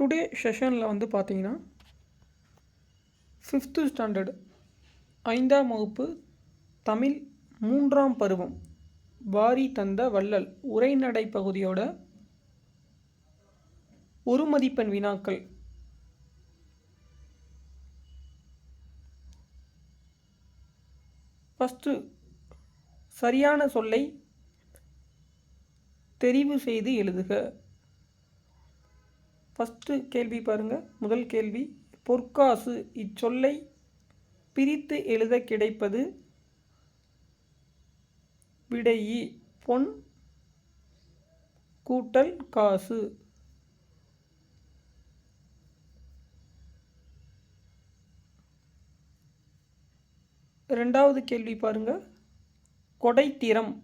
Today செஷனில் வந்து பார்த்தீங்கன்னா ஃபிஃப்த்து ஸ்டாண்டர்டு ஐந்தாம் வகுப்பு தமிழ் மூன்றாம் பருவம் வாரி தந்த வள்ளல் உரைநடை பகுதியோட ஒரு மதிப்பெண் வினாக்கள். ஃபஸ்ட்டு சரியான சொல்லை தெரிவு செய்து எழுதுக. ஃபஸ்ட்டு கேள்வி பாருங்கள் முதல் கேள்வி பொற்காசு இச்சொல்லை பிரித்து எழுத கிடைப்பது விடையி பொன் கூட்டல் காசு. ரெண்டாவது கேள்வி பாருங்க. கொடைத்திறம்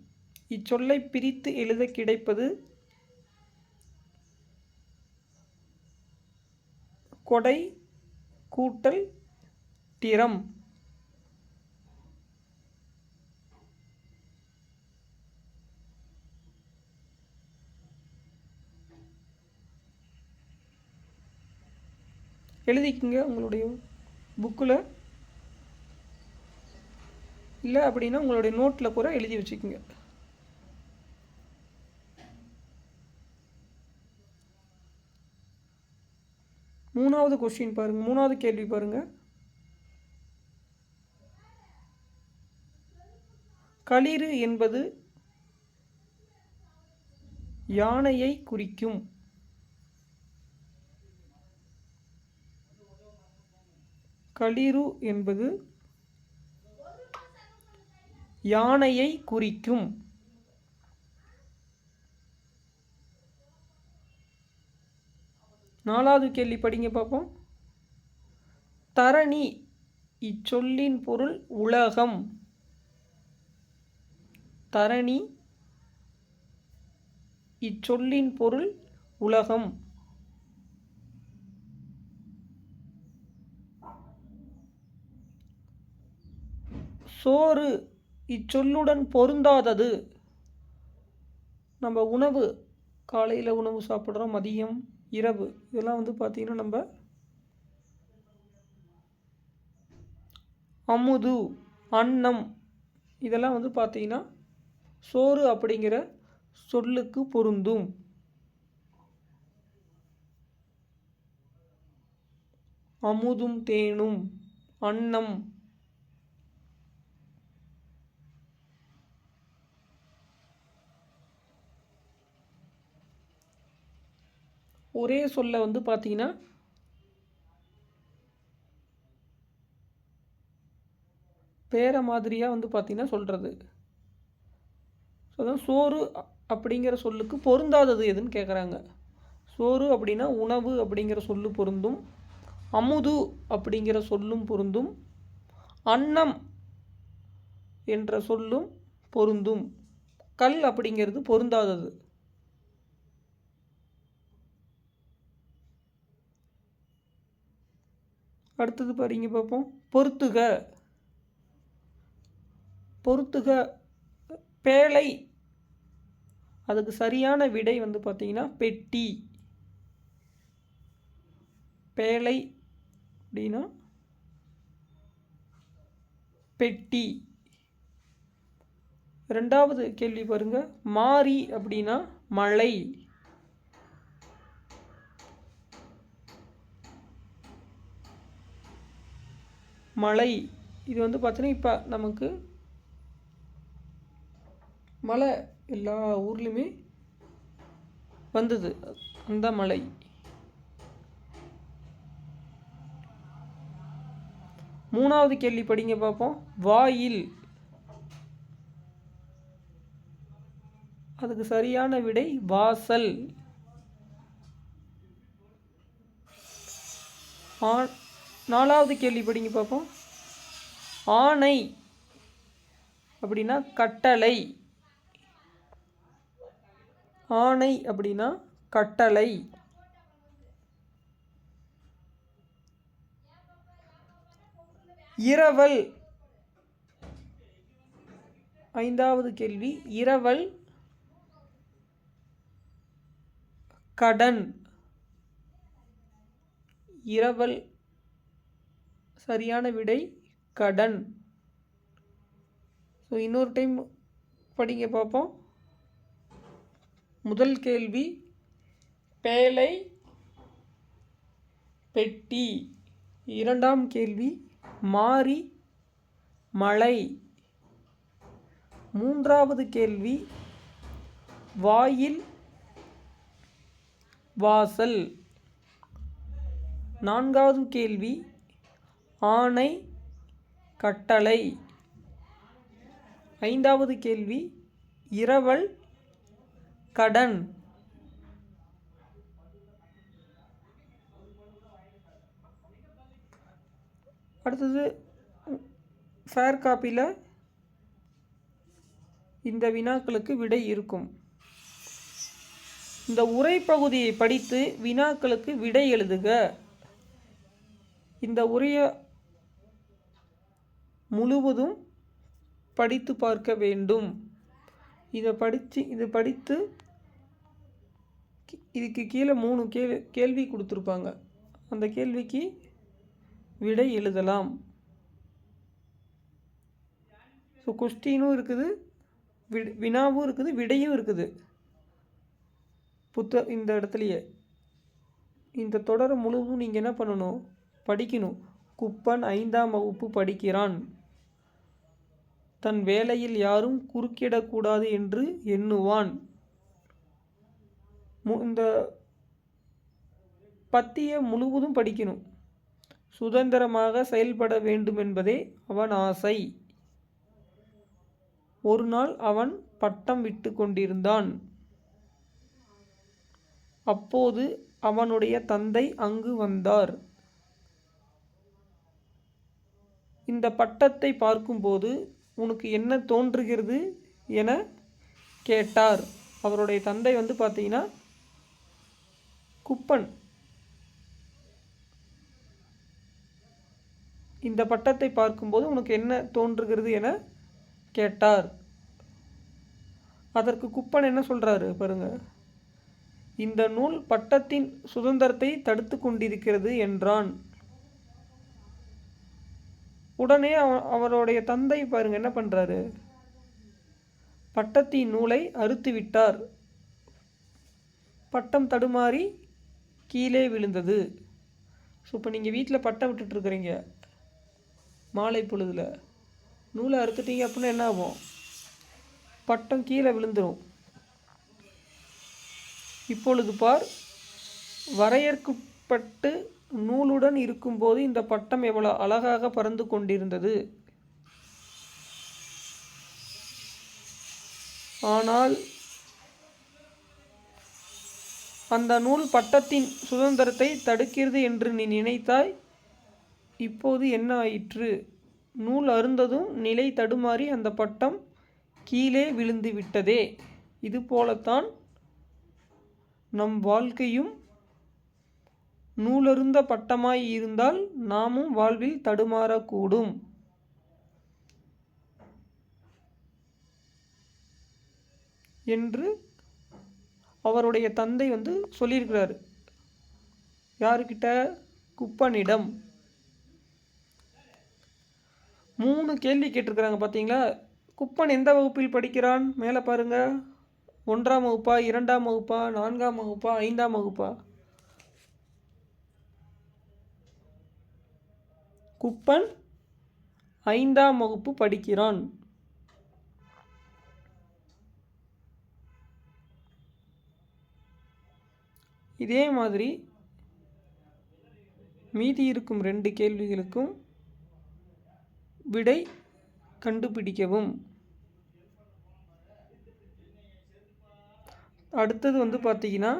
இச்சொல்லை பிரித்து எழுத கிடைப்பது கொடை கூட்டல் திறம். எழுதிக்கங்க உங்களுடைய புக்கில் இல்லை அப்படின்னா உங்களுடைய நோட்டில் கூட எழுதி வச்சுக்கோங்க. மூணாவது கொஸ்டின் பாருங்க மூணாவது கேள்வி பாருங்க. களிறு என்பது யானையை குறிக்கும். களிறு என்பது யானையை குறிக்கும். நாலாவது கேள்வி படிங்க பார்ப்போம் தரணி இச்சொல்லின் பொருள் உலகம். தரணி இச்சொல்லின் பொருள் உலகம். சோறு இச்சொல்லுடன் பொருந்தாதது. நம்ம உணவு காலையில் உணவு சாப்பிட்றோம் மதியம் இரவு. இதெல்லாம் வந்து பார்த்திங்கன்னா நம்ம அமுது அன்னம் இதெல்லாம் வந்து பார்த்திங்கன்னா சோறு அப்படிங்கிற சொல்லுக்கு பொருந்தும். அமுதும் தேனும் அன்னம் ஒரே சொல்ல வந்து பார்த்தீங்கன்னா பேர மாதிரியாக வந்து பார்த்தீங்கன்னா சொல்கிறது ஸோ அதான் சோறு அப்படிங்கிற சொல்லுக்கு பொருந்தாதது எதுன்னு கேட்குறாங்க சோறு அப்படின்னா உணவு அப்படிங்கிற சொல்லு பொருந்தும் அமுது அப்படிங்கிற சொல்லும் பொருந்தும் அன்னம் என்ற சொல்லும் பொருந்தும். கல் அப்படிங்கிறது பொருந்தாதது. அடுத்தது பாருங்க பார்ப்போம் பொறுத்துக. பொறுத்துக. பேழை. அதுக்கு சரியான விடை வந்து பார்த்திங்கன்னா பெட்டி. பேழை அப்படின்னா பெட்டி. ரெண்டாவது கேள்வி பாருங்க. மாறி அப்படின்னா மழை. மழை. இது வந்து பார்த்தீங்கன்னா இப்போ நமக்கு மழை எல்லா ஊர்லேயுமே வந்தது. அந்த மழை. மூணாவது கேள்வி படிங்க பார்ப்போம் வாயில். அதுக்கு சரியான விடை வாசல். ஆ- நாலாவது கேள்வி படிங்க பார்ப்போம் ஆணை அப்படின்னா கட்டளை. ஆணை அப்படின்னா கட்டளை. இரவல். ஐந்தாவது கேள்வி. இரவல். கடன். இரவல். சரியான விடை கடன். ஸோ இன்னொரு டைம் படிங்க பார்ப்போம். முதல் கேள்வி பேழை பெட்டி. இரண்டாம் கேள்வி மாறி மலை. மூன்றாவது கேள்வி வாயில் வாசல். நான்காவது கேள்வி ஆணை கட்டளை. ஐந்தாவது கேள்வி இரவல் கடன். அடுத்தது ஃபேர் காப்பியில் இந்த வினாக்களுக்கு விடை இருக்கும். இந்த உரை பகுதியை படித்து வினாக்களுக்கு விடை எழுதுக. இந்த உரையை முழுவதும் படித்து பார்க்க வேண்டும். இதை படித்து இதை படித்து இதுக்கு கீழே மூணு கேள்வி கேள்வி கொடுத்துருப்பாங்க. அந்த கேள்விக்கு விடை எழுதலாம். ஸோ கொஸ்டினும் இருக்குது வி வினாவும் இருக்குது விடையும் இருக்குது. புத்த இந்த இடத்துலையே. இந்த தொடரை முழுவதும் நீங்கள் என்ன பண்ணணும்? படிக்கணும். குப்பன் ஐந்தாம் வகுப்பு படிக்கிறான். தன் வேலையில் யாரும் குறுக்கிடக்கூடாது என்று எண்ணுவான். இந்த பத்தியை முழுவதும் படிக்கணும். சுதந்திரமாக செயல்பட வேண்டும் என்பதே அவன் ஆசை. ஒரு நாள் அவன் பட்டம் விட்டு கொண்டிருந்தான். அப்போது அவனுடைய தந்தை அங்கு வந்தார். இந்த பட்டத்தை பார்க்கும்போது உனக்கு என்ன தோன்றுகிறது என கேட்டார். அவருடைய தந்தை வந்து பார்த்தீங்கன்னா குப்பன். இந்த பட்டத்தை பார்க்கும்போது உனக்கு என்ன தோன்றுகிறது என கேட்டார். அதற்கு குப்பன் என்ன சொல்கிறாரு பாருங்க. இந்த நூல் பட்டத்தின் சுதந்திரத்தை தடுத்து கொண்டிருக்கிறது என்றான். உடனே அவ- அவருடைய தந்தை பாருங்க என்ன பண்ணுறாரு பட்டத்தின் நூலை அறுத்து விட்டார். பட்டம் தடுமாறி கீழே விழுந்தது. ஸோ இப்போ நீங்கள் வீட்டில் பட்டம் விட்டுட்ருக்குறீங்க. மாலை பொழுதில். நூலை அறுத்துட்டீங்க அப்படின்னா என்ன ஆகும்? பட்டம் கீழே விழுந்துடும் இப்பொழுது பார் வரையறுக்கப்பட்டு நூலுடன் இருக்கும்போது இந்த பட்டம் எவ்வளவு அழகாக பறந்து கொண்டிருந்தது? ஆனால் அந்த நூல் பட்டத்தின் சுதந்திரத்தை தடுக்கிறது என்று நீ நினைத்தாய்? இப்போது என்ன ஆயிற்று? நூல் அருந்ததும் நிலை தடுமாறி அந்த பட்டம் கீழே விழுந்து விட்டதே. இது போலத்தான் நம் வாழ்க்கையும் நூலருந்த பட்டமாய் இருந்தால் நாமும் வாழ்வில் தடுமாறக்கூடும். என்று அவருடைய தந்தை வந்து சொல்லியிருக்கிறார். யாருக்கிட்ட? குப்பனிடம். மூணு கேள்வி கேட்டிருக்கிறாங்க பார்த்தீங்களா குப்பன் எந்த வகுப்பில் படிக்கிறான்? மேலே பாருங்க. ஒன்றாம் வகுப்பா? இரண்டாம் வகுப்பா? நான்காம் வகுப்பா? ஐந்தாம் வகுப்பா? குப்பன் ஐந்தாம் வகுப்பு படிக்கிறான். இதே மாதிரி மீதி இருக்கும் ரெண்டு கேள்விகளுக்கும் விடை கண்டுபிடிக்கவும். அடுத்தது வந்து பார்த்தீங்கன்னா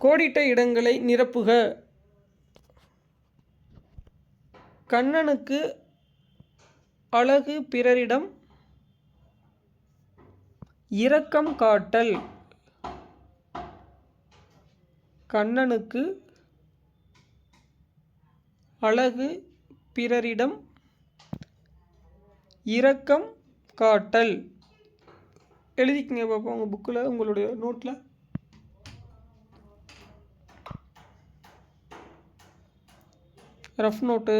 கோடிட்ட இடங்களை நிரப்புக. கண்ணனுக்கு அழகு பிறரிடம் இரக்கம் காட்டல். கண்ணனுக்கு அழகு பிறரிடம் இரக்கம் காட்டல். எழுதிக்கங்க பாப்பா உங்கள் புக்கில் உங்களுடைய நோட்டில் ரஃப் நோட்டு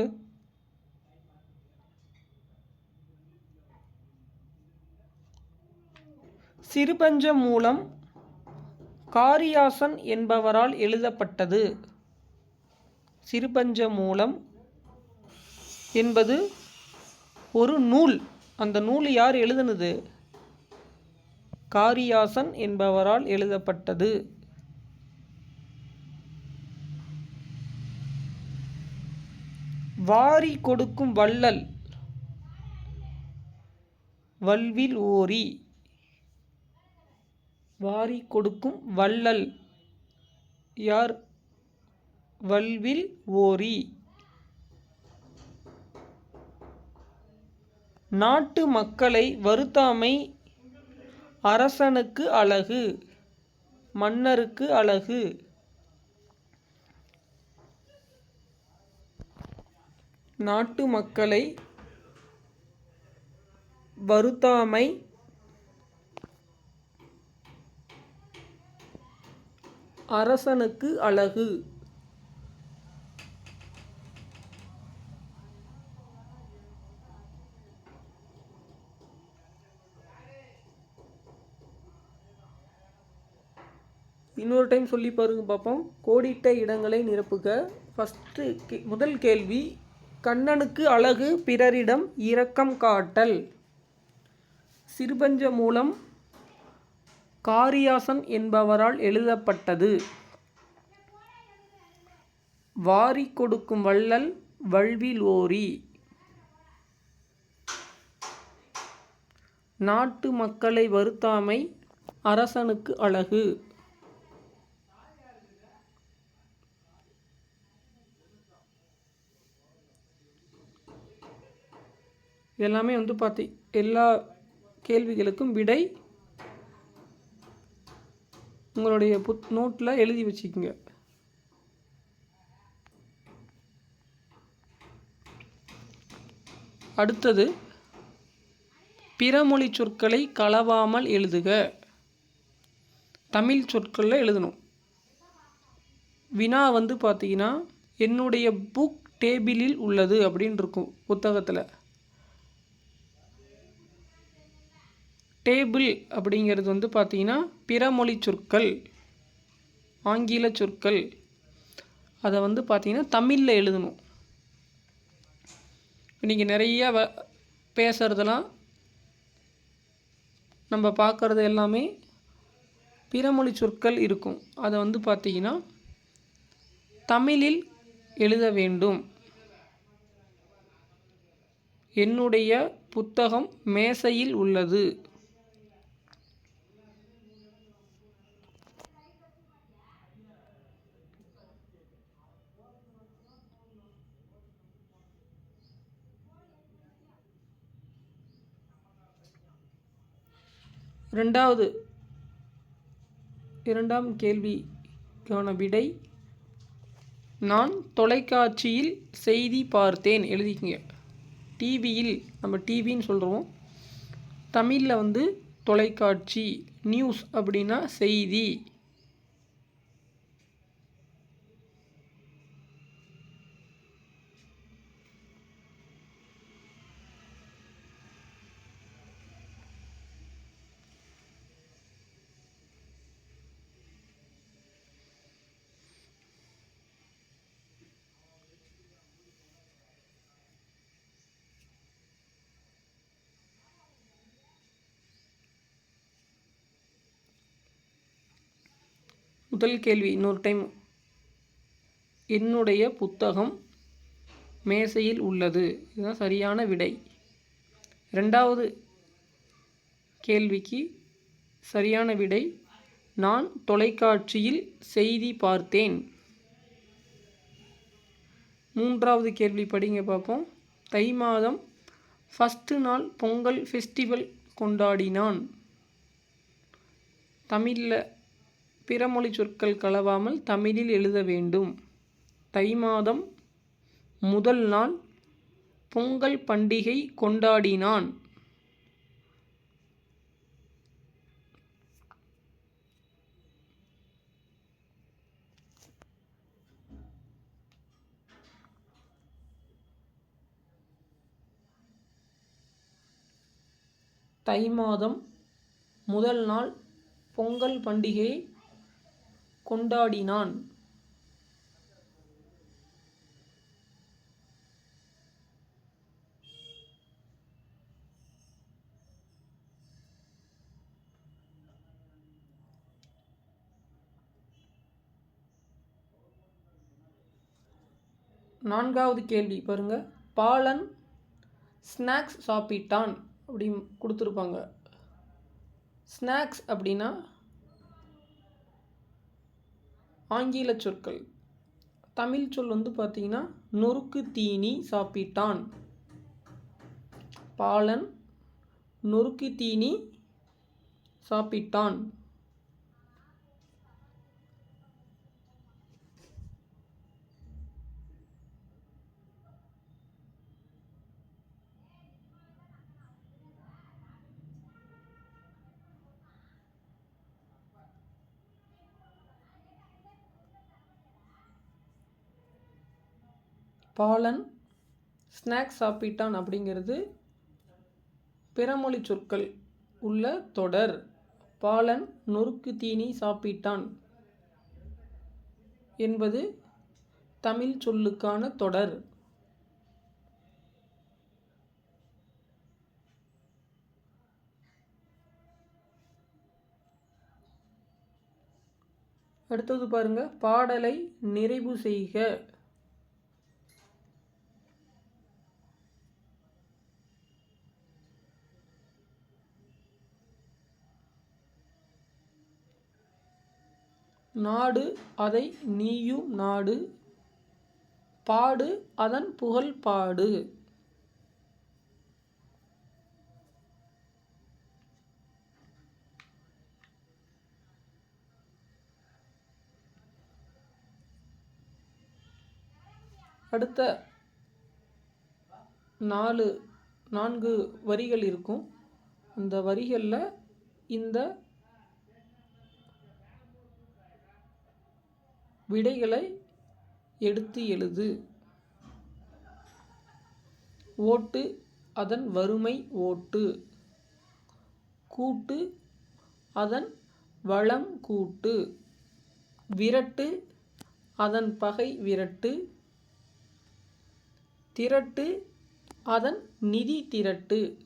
சிறுபஞ்ச மூலம் காரியாசன் என்பவரால் எழுதப்பட்டது. சிறுபஞ்ச மூலம் என்பது ஒரு நூல். அந்த நூல் யார் எழுதுனது? காரியாசன் என்பவரால் எழுதப்பட்டது. வாரி கொடுக்கும் வள்ளல் வல்வில் ஓரி. வாரி கொடுக்கும் வள்ளல். யார்? வல்வில் ஓரி. நாட்டு மக்களை வருத்தாமை அரசனுக்கு அழகு மன்னருக்கு அழகு. நாட்டு மக்களை வருத்தாமை அரசனுக்கு அழகு. இன்னொரு டைம் சொல்லி பாருங்க பார்ப்போம் கோடிட்ட இடங்களை நிரப்புக. ஃபஸ்ட்டு கே முதல் கேள்வி கண்ணனுக்கு அழகு பிறரிடம் இரக்கம் காட்டல். சிறுபஞ்ச மூலம் காரியாசன் என்பவரால் எழுதப்பட்டது. வாரி கொடுக்கும் வள்ளல் வல்வில் ஓரி. நாட்டு மக்களை வருத்தாமை அரசனுக்கு அழகு. எல்லாமே வந்து பார்த்தி எல்லா கேள்விகளுக்கும் விடை உங்களுடைய புத் நோட்டில் எழுதி வச்சுக்கோங்க. அடுத்தது பிறமொழி சொற்களை கலவாமல் எழுதுக. தமிழ் சொற்களில் எழுதணும். வினா வந்து பார்த்தீங்கன்னா என்னுடைய புக் டேபிளில் உள்ளது அப்படின்னு இருக்கும் புத்தகத்தில். டேபிள் அப்படிங்கிறது வந்து பார்த்தீங்கன்னா பிறமொழி சொற்கள் ஆங்கில சொற்கள். அதை வந்து பார்த்திங்கன்னா தமிழில் எழுதணும். நீங்கள் நிறையா வ பேசுகிறதெல்லாம் நம்ம பார்க்குறது எல்லாமே பிறமொழி சொற்கள் இருக்கும். அதை வந்து பார்த்திங்கன்னா தமிழில் எழுத வேண்டும். என்னுடைய புத்தகம் மேசையில் உள்ளது. ரெண்டாவது இரண்டாம் கேள்விக்கான விடை நான் தொலைக்காட்சியில் செய்தி பார்த்தேன். எழுதிக்கங்க. டிவியில் நம்ம டிவின்னு சொல்கிறோம் தமிழில் வந்து தொலைக்காட்சி நியூஸ் அப்படின்னா செய்தி. முதல் கேள்வி இன்னொரு டைம் என்னுடைய புத்தகம் மேசையில் உள்ளது. இதுதான் சரியான விடை. ரெண்டாவது கேள்விக்கு சரியான விடை. நான் தொலைக்காட்சியில் செய்தி பார்த்தேன். மூன்றாவது கேள்வி படிங்க பார்ப்போம். தை மாதம் ஃபஸ்ட்டு நாள் பொங்கல் ஃபெஸ்டிவல் கொண்டாடினான். தமிழில் பிறமொழி சொற்கள் கலவாமல் தமிழில் எழுத வேண்டும். தை மாதம் முதல் நாள் பொங்கல் பண்டிகை கொண்டாடினான். தை மாதம் முதல் நாள் பொங்கல் பண்டிகையை கொண்டாடினான். நான்காவது கேள்வி பாருங்க. பாலன் ஸ்நாக்ஸ் சாப்பிட்டான் அப்படி கொடுத்துருப்பாங்க. ஸ்நாக்ஸ் அப்படின்னா ஆங்கில சொற்கள். தமிழ் சொல் வந்து பார்த்தீங்கன்னா நொறுக்கு தீனி சாப்பிட்டான். பாலன் நொறுக்கு தீனி சாப்பிட்டான். பாலன் ஸ்நாக்ஸ் சாப்பிட்டான் அப்படிங்கிறது பிறமொழி சொற்கள் உள்ள தொடர். பாலன் நொறுக்கு தீனி சாப்பிட்டான் என்பது தமிழ் சொல்லுக்கான தொடர். அடுத்தது பாருங்க பாடலை நிறைவு செய்க. நாடு அதை நீயும் நாடு. பாடு அதன் புகழ் பாடு. அடுத்த நாலு நான்கு வரிகள் இருக்கும். அந்த வரிகளில் இந்த விடைகளை எடுத்து எழுது. ஓட்டு அதன் வறுமை ஓட்டு. கூட்டு அதன் வளம் கூட்டு. விரட்டு அதன் பகை விரட்டு. திரட்டு அதன் நிதி திரட்டு.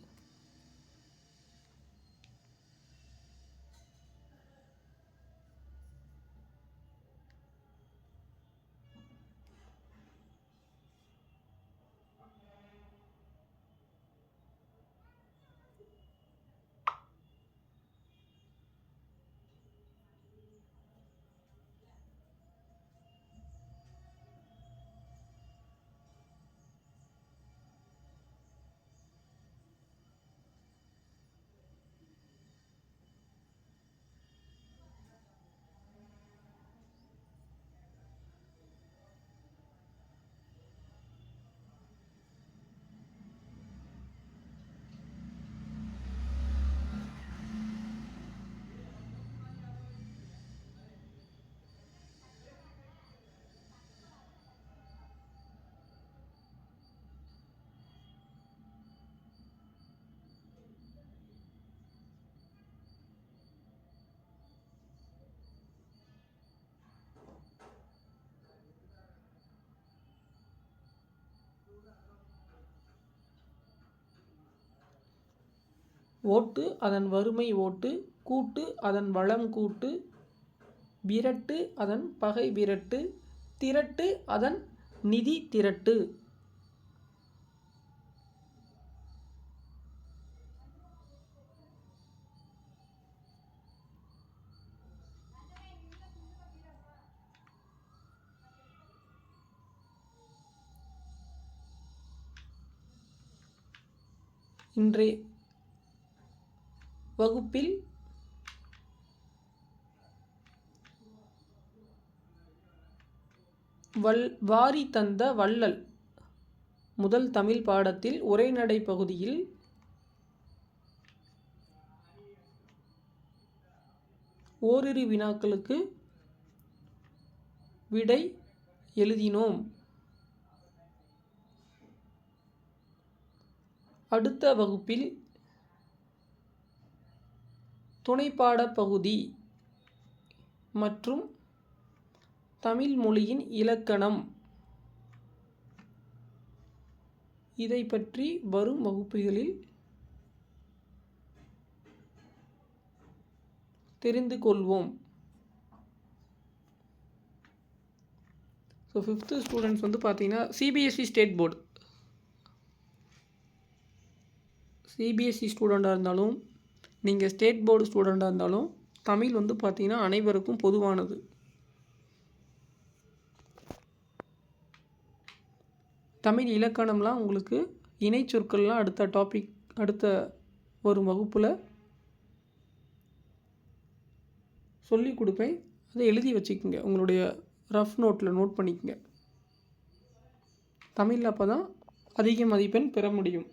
ஓட்டு அதன் வறுமை ஓட்டு கூட்டு அதன் வளம் கூட்டு விரட்டு அதன் பகை விரட்டு திரட்டு அதன் நிதி திரட்டு. இன்றைய வகுப்பில் வல் வாரி தந்த வள்ளல் முதல் தமிழ் பாடத்தில் உரைநடை பகுதியில் ஓரிரு வினாக்களுக்கு விடை எழுதினோம். அடுத்த வகுப்பில் துணைப்பாட பகுதி மற்றும் தமிழ் மொழியின் இலக்கணம். இதை பற்றி வரும் வகுப்புகளில் தெரிந்து கொள்வோம். ஸோ ஃபிஃப்த்து ஸ்டூடெண்ட்ஸ் வந்து பார்த்தீங்கன்னா சிபிஎஸ்சி ஸ்டேட் போர்டு சிபிஎஸ்சி ஸ்டூடெண்ட்டாக இருந்தாலும் நீங்கள் ஸ்டேட் போர்டு ஸ்டூடெண்ட்டாக இருந்தாலும் தமிழ் வந்து பார்த்திங்கன்னா அனைவருக்கும் பொதுவானது. தமிழ் இலக்கணம்லாம் உங்களுக்கு இணை சொற்கள்லாம் அடுத்த டாபிக் அடுத்த வரும் வகுப்பில் சொல்லி கொடுப்பேன். அதை எழுதி வச்சுக்கோங்க. உங்களுடைய ரஃப் நோட்டில் நோட் பண்ணிக்கோங்க. தமிழில் அப்போ தான் அதிக மதிப்பெண் பெற முடியும்.